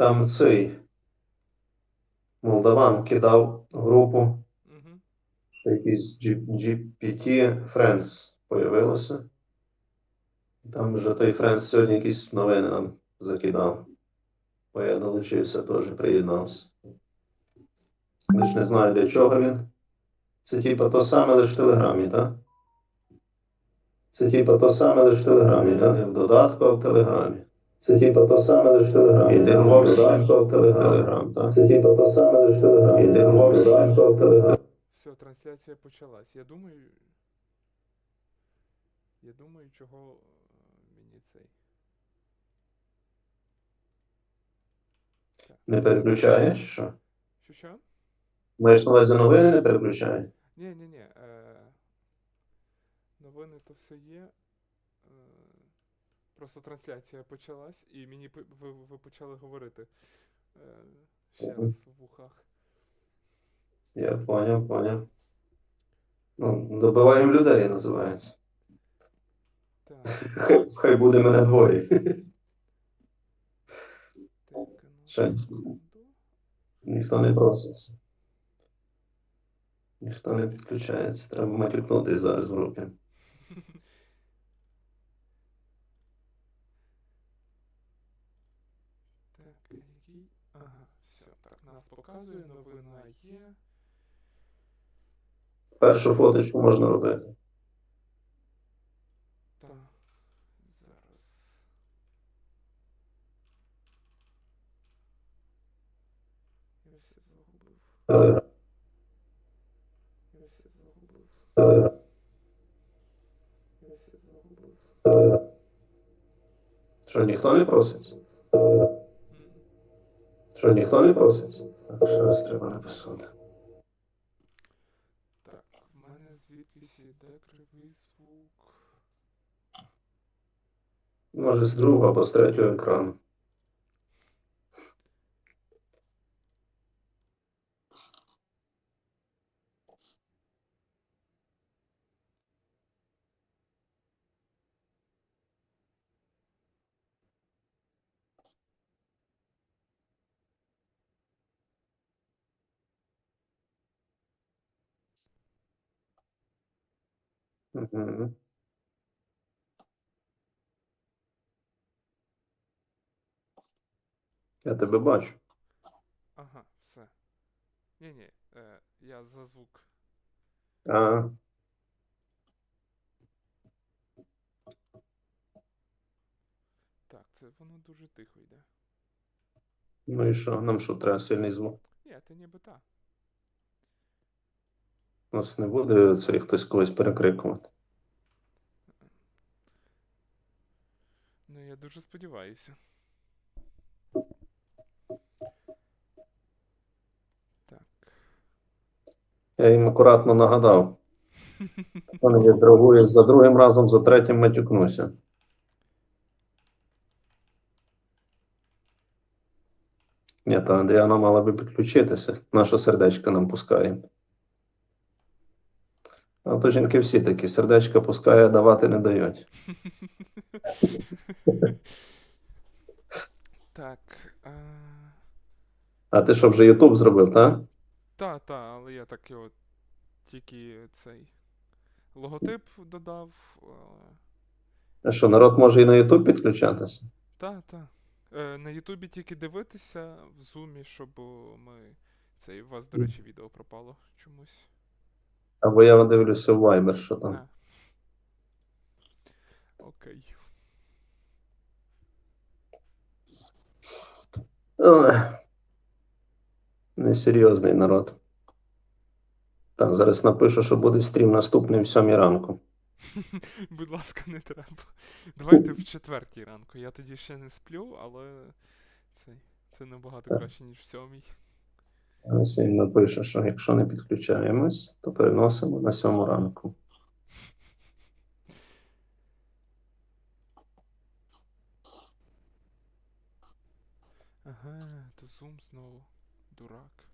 Там цей молдаван кидав групу, що якийсь GPT Friends появилося. Там вже той Friends сьогодні якісь новини нам закидав. Бо я долучився теж, приєднався. Лиш не знаю для чого він. Це типа то саме лише в Телеграмі, так? Це типа то саме лише в Телеграмі, так? В додатку а в Телеграмі. Це типа то саме лише в Телеграмі. Інтегрував додатку а Телеграм. Це типа то саме лише в Телеграмі. Інтегрував додатку а Телеграм. Все, трансляція почалась. Я думаю. Я думаю, чого е, мені цей. Не переключаєш, що? Що що? Маєш на увазі новини не переключає? Ні, ні, ні. Е... Новини то все є. Просто трансляція почалась, і мені ви, ви почали говорити е... ще раз в вухах. Я поняв, поняв. Ну, добиваємо людей, називається. Так, Хай, хай буде мене двоє. тикну. Ще. Ніхто не проситься. Ніхто не підключається. Треба матюкнутись зараз в групі. Так, який. Ага, все, так, нас показує, новина є. Першу фоточку можна робити. Так, зараз. Я все загубив. Телеграм. Я все загубив. Телеграм. Я все загубив. Телеграм. Що, ніхто не проситься? М. Що, ніхто не проситься? Так, ще треба написати. Так, в мене звідкись іде кривий звук. Може, з другого або з третього екрану. Угу. Я тебе бачу. Ага, все. Ні-ні, е, я за звук. А, Так, це воно дуже тихо йде. ну і що? Нам що треба сильний звук? Ні, ти ніби та. У нас не буде цей хтось когось перекрикувати. Ну, я дуже сподіваюся. Так. Я їм акуратно нагадав. Що не відреагує за другим разом, за третім матюкнуся. Ні, та Андріана мала би підключитися. Наша сердечко нам пускає. А то жінки всі такі, сердечка пускає, давати не дають. Так. А... А ти що вже Ютуб зробив, так? Та, та, але я так його тільки цей логотип додав. а, що, народ може і на Ютуб підключатися? Та, та. Е, на Ютубі тільки дивитися, в зумі, щоб ми. Цей, у вас, до речі, відео пропало чомусь. Або я дивлюся в Viber, що там. А. Окей. Ой. Несерйозний народ. Так, зараз напишу, що буде стрім наступний в сьомій ранку. Будь ласка, не треба. Давайте в четвертій ранку. Я тоді ще не сплю, але цей, це набагато краще, ніж в сьомій. Їм напишу, що якщо не підключаємось, то переносимо на сьому ранку. Ага, то зум знову. Дурак.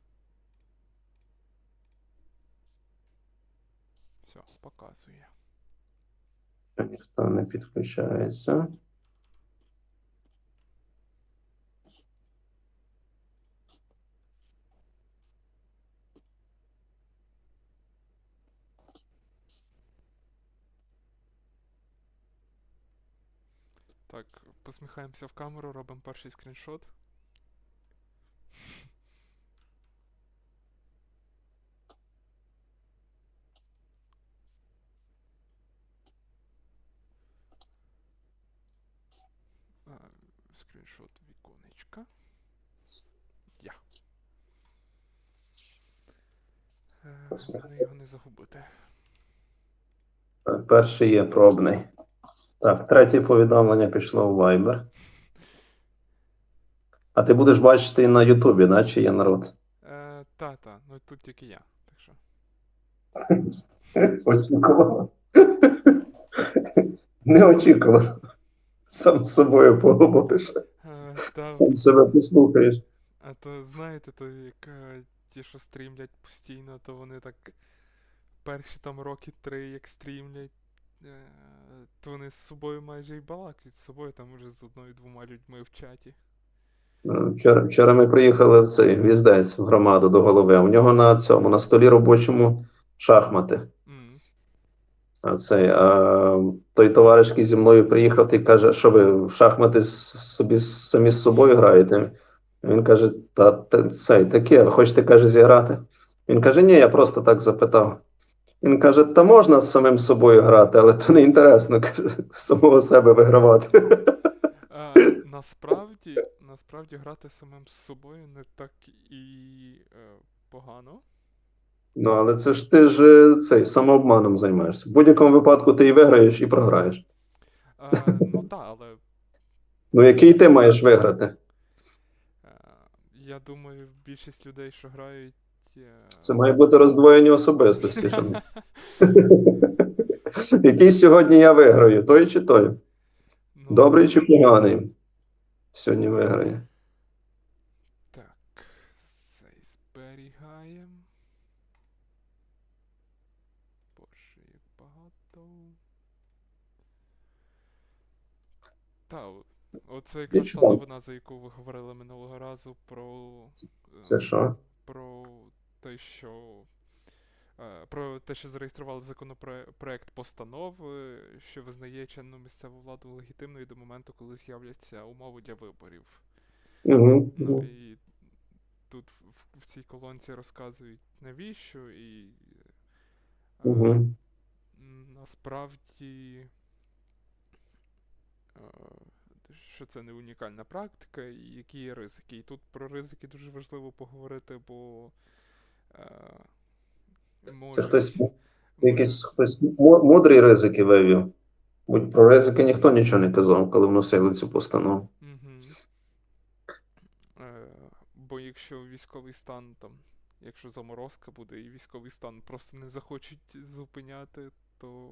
Все, показує. Ніхто не підключається. Так, посміхаємося в камеру, робимо перший скріншот. Скріншот віконечка. Я. Е, Головне його не загубити. Перший є пробний. Так, третє повідомлення пішло в Viber. А ти будеш бачити і на Ютубі, да, чи є народ? Е, та, та, ну тут тільки я. Так що. Очікувано. Не очікувано. Сам з собою поговориш, Е, та, сам себе послухаєш. А то знаєте, то як е, ті, що стрімлять постійно, то вони так перші там роки три, як стрімлять, то вони з собою майже і балакають з собою, там уже з одною-двома людьми в чаті. Ну, Вчора, вчора ми приїхали в цей віздець в громаду до голови. а У нього на цьому на столі робочому шахмати. М, А цей а, той товариш, який зі мною приїхав, той каже, що ви в шахмати собі самі з собою граєте? Він каже: Та цей таке, хочете каже, зіграти? Він каже: Ні, я просто так запитав. Він каже: Та можна з самим собою грати, але то не інтересно, каже, самого себе вигравати. А, насправді, насправді грати самим з собою не так і е, погано. Ну, але це ж ти ж е, цей самообманом займаєшся. В будь-якому випадку ти і виграєш, і програєш. А, ну так, але Ну, який ти маєш виграти? е, я думаю, більшість людей, що грають. Це має бути роздвоєння особистості. Який сьогодні я виграю, той чи той? ну, Добрий чи поганий? Сьогодні виграє. Так, цей зберігаємо. Боже, як багато. Та, оце якраз та новина, за яку ви говорили минулого разу про. е, Це що? Про те, що. е, Про те, що зареєстрували законопроект постанови, що визнає чинну місцеву владу легітимною до моменту, коли з'являться умови для виборів. Угу. Ну і тут в, в цій колонці розказують навіщо, і Угу. насправді, е, що це не унікальна практика, і які є ризики. І тут про ризики дуже важливо поговорити, бо е, Це хтось, якийсь хтось мудрий ризики вивів. Будь про ризики ніхто нічого не казав, коли вносили цю постанову. Мгм. Е, бо якщо військовий стан там, якщо заморозка буде і військовий стан просто не захочуть зупиняти, то,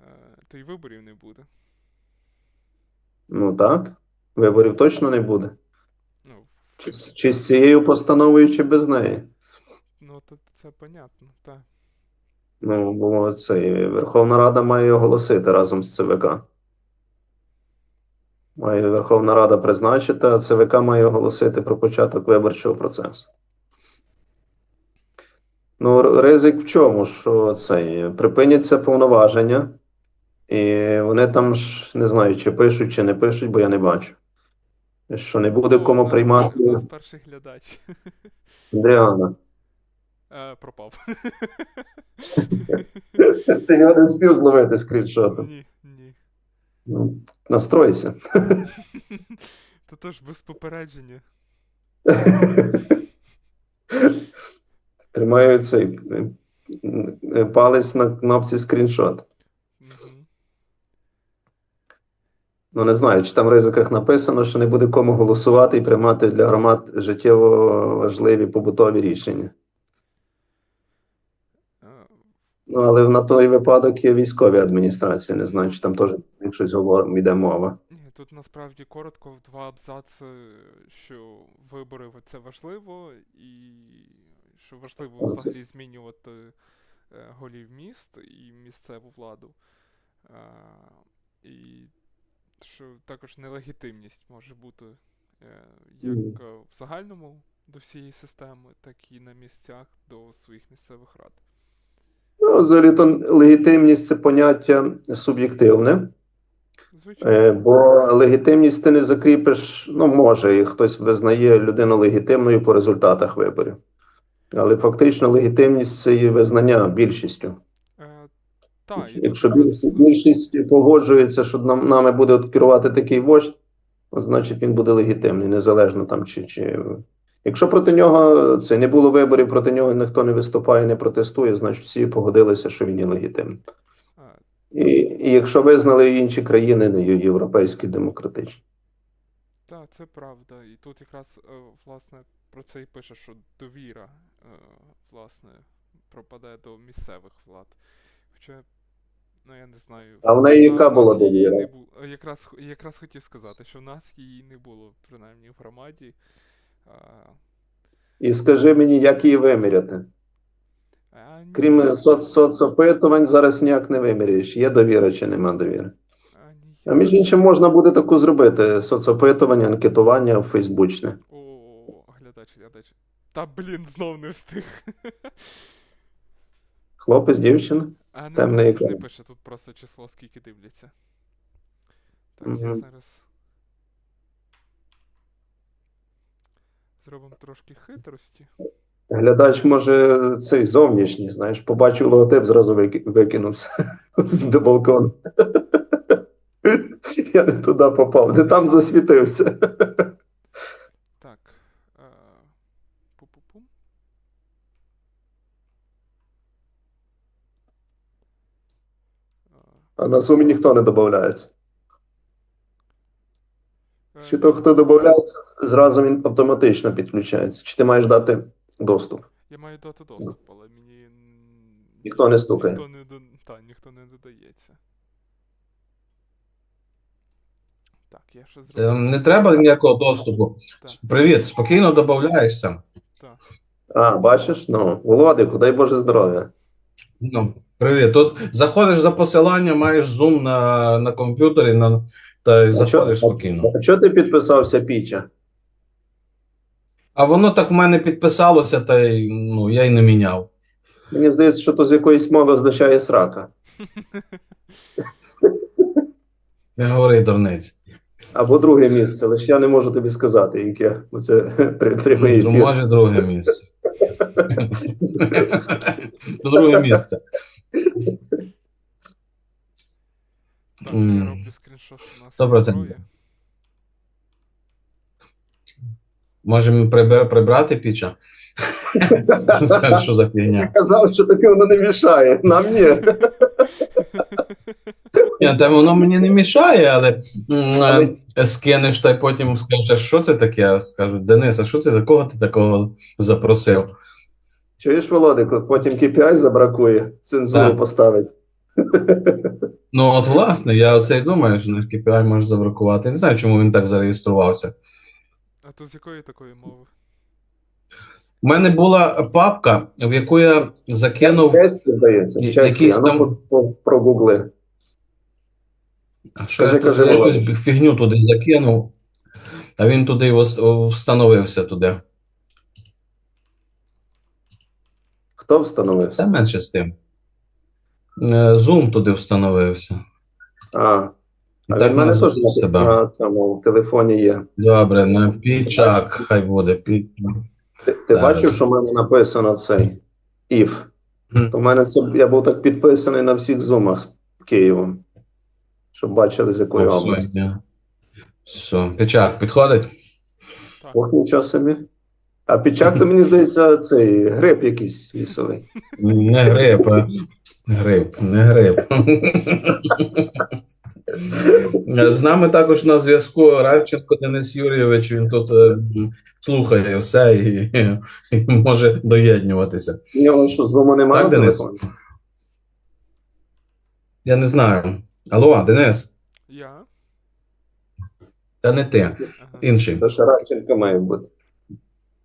е, то й виборів не буде. Ну так. Виборів точно не буде. Ну, Чи, чи з цією постановою, чи без неї. Ну то це понятно, так. Ну, бо це Верховна Рада має оголосити разом з ЦВК. Має Верховна Рада призначити, а ЦВК має оголосити про початок виборчого процесу. Ну, ризик в чому? Що це припиняться повноваження, і вони там ж не знаю, чи пишуть, чи не пишуть, бо я не бачу. Що не буде кому приймати У перший глядач Андріана. Е, пропав. Ти його не встиг зловити скріншотом. Ні, ні. Ну, настройся. То теж без попередження. Тримаю цей е, е, палець на кнопці скріншот. Ну, не знаю, чи там в ризиках написано, що не буде кому голосувати і приймати для громад життєво важливі побутові рішення. Е, Ну, але на той випадок є військові адміністрації. Не знаю, чи там теж щось говоримо, йде мова. Ні, тут насправді коротко в два абзаци, що вибори це важливо, і що важливо взагалі змінювати е, голів міст і місцеву владу. Е, і що також нелегітимність може бути е, як в загальному до всієї системи, так і на місцях до своїх місцевих рад. Ну, взагалі-то легітимність це поняття суб'єктивне. Е, Бо легітимність ти не закріпиш, ну, може, і хтось визнає людину легітимною по результатах виборів. Але фактично легітимність це є визнання більшістю. Е, та, Якщо більшість, більшість погоджується, що нам, нами буде керувати такий вождь, значить він буде легітимний, незалежно там чи. чи... Якщо проти нього це не було виборів, проти нього ніхто не виступає, не протестує, значить всі погодилися, що він є легітимним. е, І, і якщо визнали інші країни, не європейські демократичні. та, це правда. І тут якраз, е, власне, про це і пише, що довіра, е, власне, пропаде до місцевих влад. Хоча, ну я не знаю. А в неї яка була довіра? Якраз, якраз хотів сказати, що в нас її не було, принаймні в громаді. І скажи мені, як її виміряти? Крім соц- соцопитувань, зараз ніяк не виміряєш, є довіра чи нема довіри. а, між іншим, можна буде таку зробити: соцопитування, анкетування фейсбучне. О, глядач, глядач. Та блін, знов не встиг. Хлопець, дівчина. А не не пише, тут просто число, скільки дивляться. Так, я зараз. Зробимо трошки хитрості. Глядач, може, цей зовнішній, знаєш, побачив логотип, зразу викинувся до балкону. Я не туди попав, не там засвітився. Так. Е, пу-пу-пум. А на сумі ніхто не додається. Чи то, хто додається, зразу він автоматично підключається. Чи ти маєш дати доступ? Я маю дати доступ, але мені. Ніхто не стукає. Ніхто не, до... Та, ніхто не додається. Так, я ще Е, зроблю. Не треба ніякого доступу. Так. Привіт, спокійно додаєшся. А, бачиш? Ну, Володику, дай Боже здоров'я. Ну, привіт. Тут заходиш за посиланням, маєш зум на, на комп'ютері на, та й заходиш спокійно. А чого ти підписався Піча? А воно так в мене підписалося, та й ну, я й не міняв. Мені здається, що то з якоїсь мови означає срака. Не говори дурниць. Або друге місце, лише я не можу тобі сказати, яке. Це прямий Ну, може, друге місце. Друге місце. Так, я М. роблю скріншот у нас Добре, це- зброї. Можемо прибер, прибрати піча. Що за фігня. Казав, що таке воно не мішає. Нам ні. Ні, та воно мені не мішає, але м, Але- е, скинеш та й потім скажеш, що це таке? Скажуть, Денис, а що це за кого ти такого запросив? Чуєш, Володику, потім KPI забракує, цензуру Так. поставить. Ну, от власне, я оце й думаю, що наш KPI може забракувати. Не знаю, чому він так зареєструвався. А то з якої такої мови? У мене була папка, в яку я закинув. Чеський, здається. Чеський, а там- по- по- Що Кажи, я кажи, якусь Володя. фігню туди закинув, а він туди встановився туди. Хто Та встановився? менше з тим. Е, Zoom туди встановився. А, а так в мене теж себе. на цьому в телефоні є. Добре, на пічак, хай буде пічак. Ти, ти бачив, що в мене написано цей if? То в мене це я був так підписаний на всіх зумах з Києвом, щоб бачили, з якої області. Все, пічак підходить? Так. Ох, нічого собі. А підчак, то мені здається, цей гриб якийсь лісовий. Не гриб, а гриб, не гриб. З нами також на зв'язку Радченко Денис Юрійович. Він тут е, слухає все і, і може доєднюватися. У нього що, зуму немає Так, на Денис? телефоні? Я не знаю. Алло, Денис, Я? та не ти, інший. Та Шараченко має бути.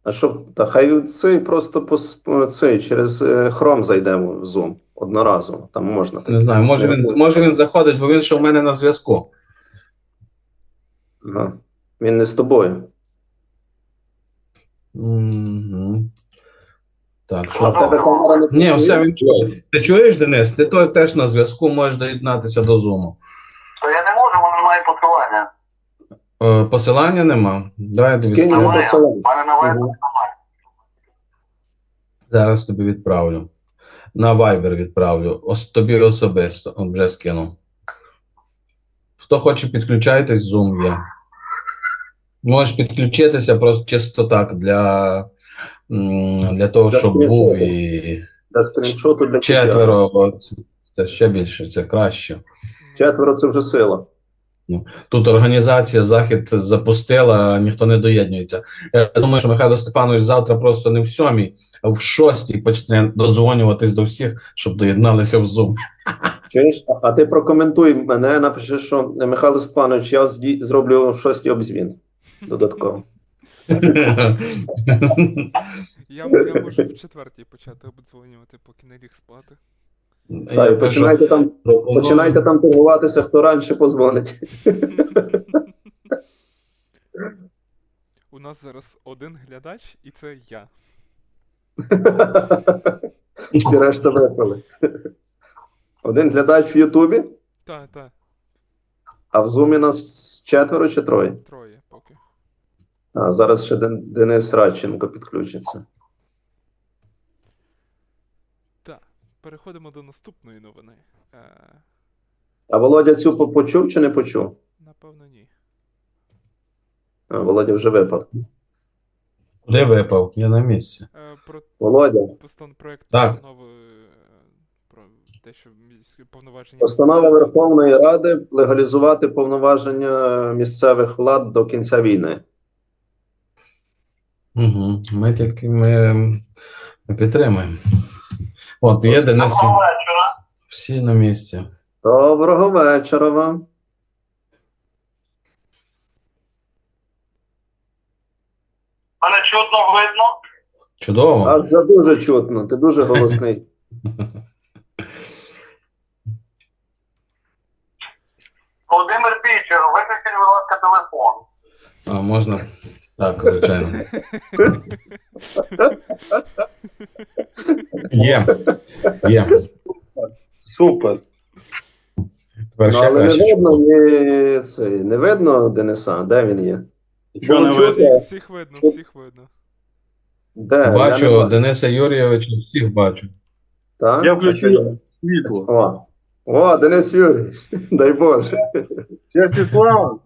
А що, та хай цей просто пос, цей, через е, Chrome зайдемо в Zoom одноразово. Там можна. Не знаю, може він, може він заходить, бо він ще в мене на зв'язку. Ага. Він не з тобою. Так, А що? тебе камера не Ні, все він чує. Ти чуєш, Денис? Ти теж на зв'язку можеш доєднатися до Zoom. То я не можу, воно Е, Посилання нема. Давай я тобі Скинь скину. йому посилання. мене на Ага. Зараз тобі відправлю. На Viber відправлю. Ос, тобі особисто. Вже скинув. Хто хоче, підключайтесь, Zoom є. Можеш підключитися просто чисто так для, для того, Для щоб був і Для скріншоту для четверо. Це, це ще більше, це краще. Четверо це вже сила. Тут організація захід запустила, ніхто не доєднується. Я думаю, що Михайло Степанович завтра просто не в сьомій, а в шостій почне додзвонюватись до всіх, щоб доєдналися в Zoom. Чуєш? А- А ти прокоментуй мене, напиши, що Михайло Степанович, я зді- зроблю в шостій обзвін. Додатково. Я, я можу в четвертій почати обдзвонювати, поки не ліг спати. Та, і пишу, починайте там, починайте там торгуватися, хто раніше позвонить. У нас зараз один глядач, і це я. Всі решта випали. Один глядач в Ютубі, Та, та, а в Зумі нас четверо чи троє. троє поки. А зараз ще Денис Радченко підключиться. Так, переходимо до наступної новини. Е, А Володя цю почув чи не почув? напевно, ні. А, Володя вже випав. Куди випав? Я на місці. Е, про Володя, постан проект Так. постанови е, про те, що повноваження. постанова Верховної Ради легалізувати повноваження місцевих влад до кінця війни. Угу. Ми тільки ми, ми підтримуємо. От, є Денис. Доброго вечора. Всі на місці. Доброго вечора вам. Мене чутно видно. Чудово. Аж за дуже чутно, ти дуже голосний. Володимир Пічер, виключіть, будь ласка, телефон. А можна? Так, звичайно. Є. Є. Супер. Тепер Ну, ще але не краще. видно, ні, це, не видно Дениса, де він є? Нічого не Було видно. чути, Всіх, видно, Що? всіх видно. Де? Я не Бачу бачу. Дениса Юрійовича, всіх бачу. Так? Я включив світло. О, О, Денис Юрій, дай Боже. Честі слава.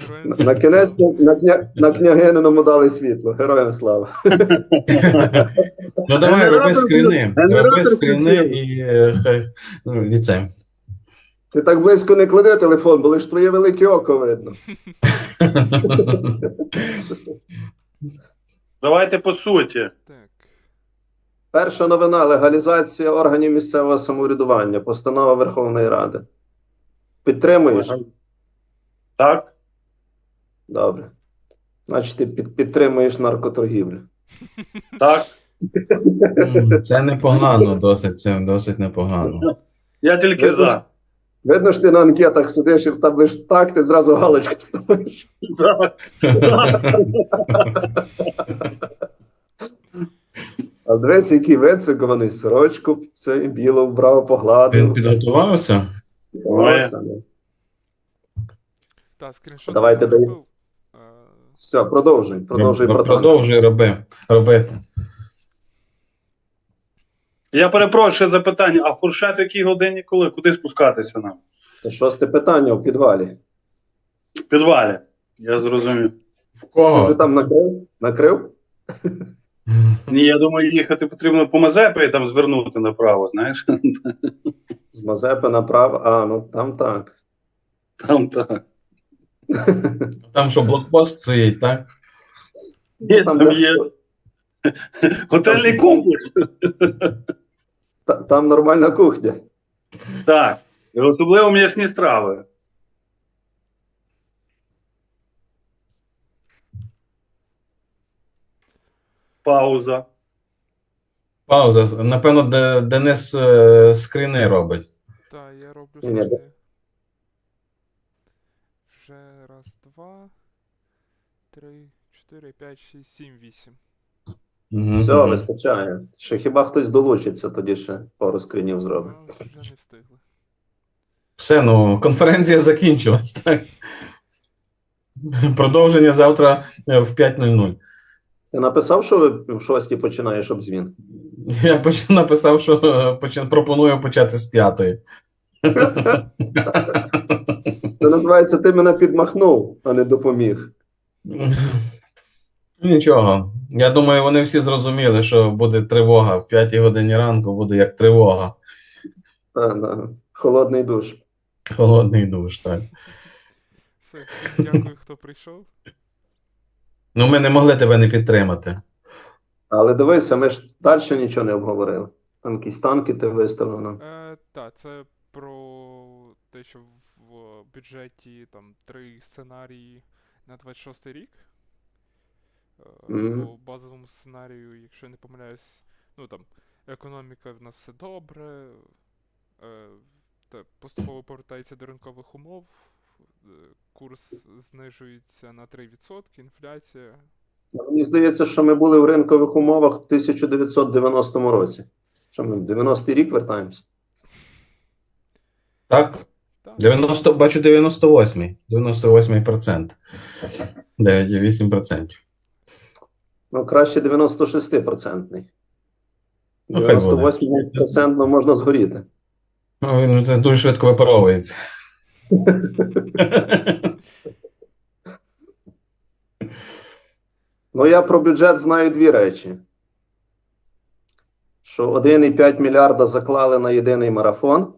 Героям На кінець на, кня... на княгининому дали світло. Героям слава. Ну давай, Генератор роби скріни. Роби скріни і е, хай ну, це. Ти так близько не клади телефон, бо лиш твоє велике око видно. Давайте по суті. Так. Перша новина легалізація органів місцевого самоврядування. Постанова Верховної Ради. Підтримуєш? Так? Добре. Значить, ти під, підтримуєш наркоторгівлю. Так. Це непогано, досить, це досить непогано. Я тільки за. Видно ж, ти на анкетах сидиш і там лиш так, ти зразу галочку ставиш. Так. А дивись, який вицикований сорочку, цей біло вбрав, Він погладив. підготувався. Ну. Та, скріншот Давайте дай- робив. Все, продовжуй. Продовжуй про. Продовжуй роби, робити. Я перепрошую запитання, а фуршет в якій годині коли? Куди спускатися нам? Та Шосте питання у підвалі. В підвалі. Я зрозумів. В Ти вже там накрив? Накрив? Ні, я думаю, їхати потрібно по Мазепі і там звернути направо, знаєш? З Мазепи направо. А, ну там так. Там так. Там що блокпост стоїть, так? Є, Там, там є готельний комплекс. Там нормальна кухня. Так. І особливо м'ясні страви. Пауза. Пауза. Напевно, Денис е, скріни робить. та, я роблю Ні, 3, 4, 5, 6, 7, 8. Мгм. Все, вистачає. Що хіба хтось долучиться, тоді ще пару скринів зробить. Все, ну, конференція закінчилась, так? Продовження завтра е, в 5.00. Ти написав, що в шості починаєш щоб дзвін? Я написав, що е, почин- пропоную почати з 5. Це називається ти мене підмахнув, а не допоміг. Ну, Нічого. Я думаю, вони всі зрозуміли, що буде тривога. В 5 годині ранку буде як тривога. А, на, холодний душ. Холодний душ, так. Все, всім дякую, хто прийшов. Ну, ми не могли тебе не підтримати. Але дивися, ми ж далі нічого не обговорили. Там якісь танки ти виставив нам. Е, так, це про те, що в в бюджеті там три сценарії на 26 рік. Е, Мгм. По базовому сценарію, якщо я не помиляюсь, ну там економіка в нас все добре, е, та поступово повертається до ринкових умов, е, курс знижується на 3%, інфляція. Мені здається, що ми були в ринкових умовах в 1990 році. Що ми в 90-й рік вертаємося? Так? Так, 90, бачу 98. 98 процент. 9,8%. Ну, краще 96-процентний. Ну, 98% можна згоріти. Ну, він це дуже швидко випаровується. Ну, я про бюджет знаю дві речі. Що 1,5 мільярда заклали на єдиний марафон.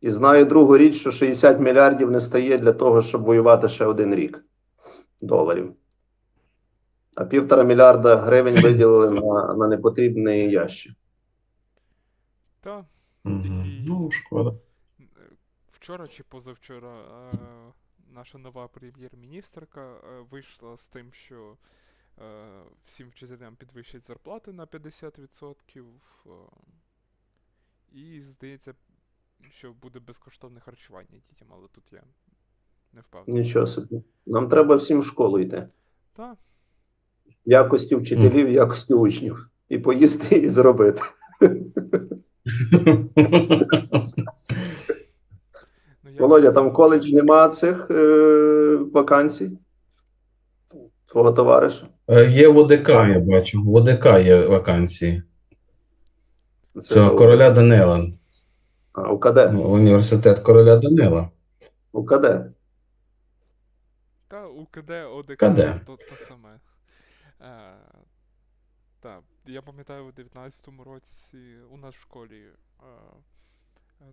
І знаю другу річ, що 60 мільярдів не стає для того, щоб воювати ще один рік доларів. А півтора мільярда гривень виділили на, на непотрібний ящик. та, Мгм. Ну, шкода. Вчора чи позавчора е, наша нова прем'єр-міністрка е, вийшла з тим, що е, всім вчителям підвищать зарплати на 50%. Е, і здається, що буде безкоштовне харчування дітям, але тут я не впевнений. Нічого собі. Нам треба всім в школу йти. Та, Якості вчителів, якості учнів. І поїсти, і зробити. ну, Володя, там в коледжі нема цих е, вакансій? Твого товариша? Е, Є в ОДК, я бачу. В ОДК є вакансії. Це Цього короля Данила. А, у КД. Університет короля Данила. У КД. Та УКД, ОДК, КД. то, то саме. Е, та, я пам'ятаю, у 19-му році у нас в школі е,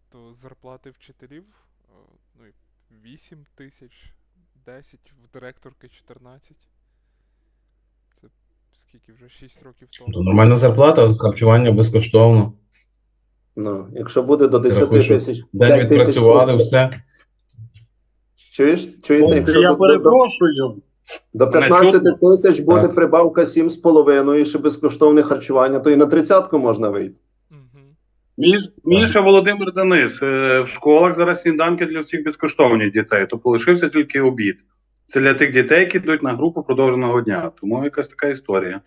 то зарплати вчителів е, ну, 8 тисяч, 10, в директорки 14. Це скільки вже 6 років тому. Нормальна зарплата, харчування безкоштовно. Ну, якщо буде до 10 рахуй, тисяч. День 5 тисяч відпрацювали, все. Чуєш? Чуєте, якщо Я перепрошую. до 15 тисяч буде Так. прибавка 7,5 і ще безкоштовне харчування, то і на тридцятку можна вийти. Міша Володимир Денис. е, В школах зараз сніданки для всіх безкоштовні дітей, тобто лишився тільки обід. Це для тих дітей, які йдуть на групу продовженого дня. Тому якась така історія.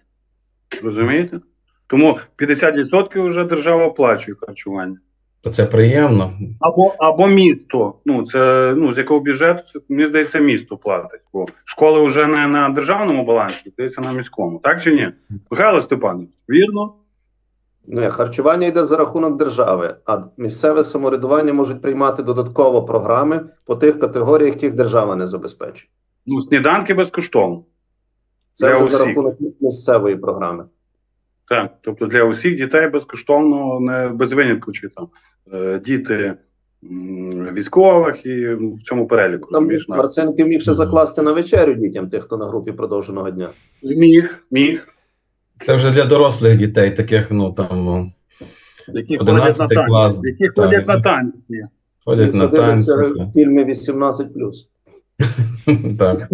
Розумієте? Тому 50% вже держава оплачує харчування. То це приємно. Або, або місто. Ну, це ну, з якого бюджету, це, мені здається, місто платить. Бо школи вже не на державному балансі, здається, на міському. Так чи ні? Михайло Степанович, вірно? Ну, харчування йде за рахунок держави, а місцеве самоврядування можуть приймати додатково програми по тих категоріях, яких держава не забезпечує. Ну, сніданки безкоштовно. Це вже за рахунок місцевої програми. Так, тобто для усіх дітей безкоштовно, не без винятку, чи там е, діти військових і в цьому переліку. Там Марценків міг ще закласти на вечерю дітям, тих, хто на групі продовженого дня. Міг, міг. Це вже для дорослих дітей, таких, ну там ну, Які ходять на клас, танці. Які ходять на танці. ходять на танці. фільми 18+. Так.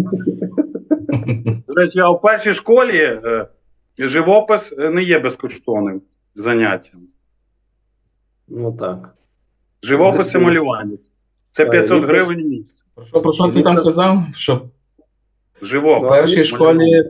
До речі, а в першій школі е, живопис е, не є безкоштовним заняттям. Ну так. Живопис і малювання. Це 500 і гривень в місяць. Про що, про що ти там казав? Що в Живопис. першій школі